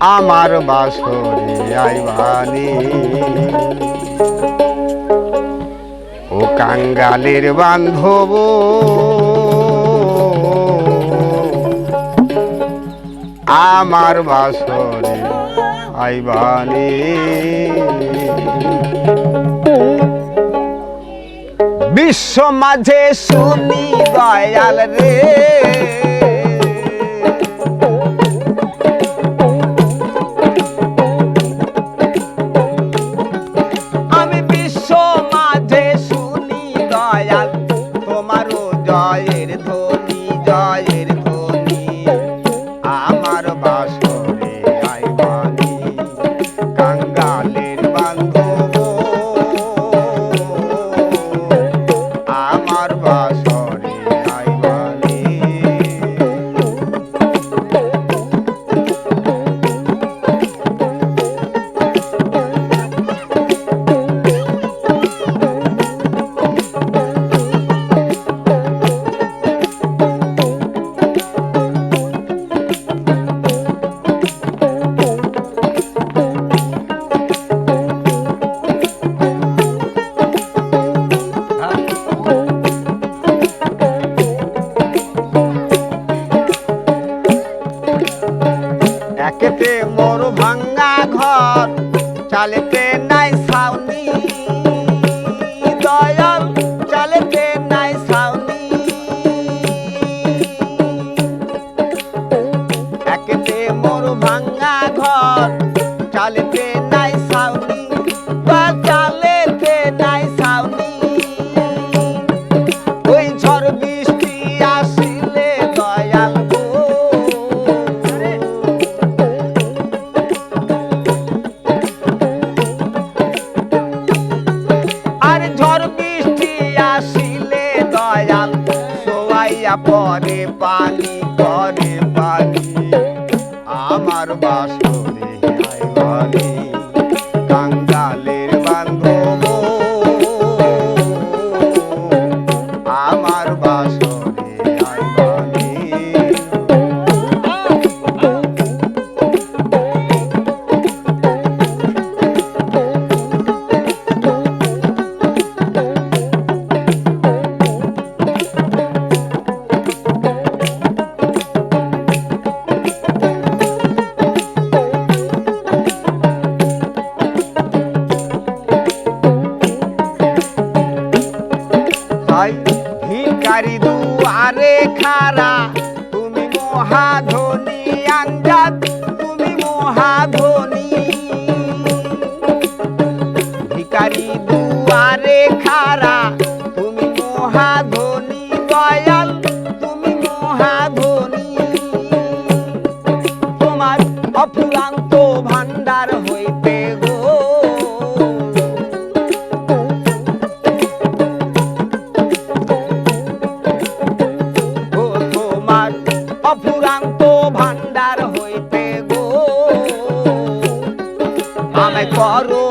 আমার বাসরে আইবানি। ও কাঙ্গালের বান্ধব। আমার বাসরে আইবানি। বিশ্ব মাঝে শুনি দয়াল রে। একেতে মোর ভাঙ্গা ঘর চালেতে পরে পানি করে। তাই ভিকারি দুয়ারে খারা, তুমি মহাধনী আঞ্জাদ, তুমি মহাধনী। ভিকারি দুয়ারে খারা, তুমি মহাধনী দয়াল, তুমি মহাধনী। তোমার অফুরান্ত অফুরান্ত ভান্ডার হইতে গো। আমায় করো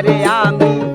পারে আমি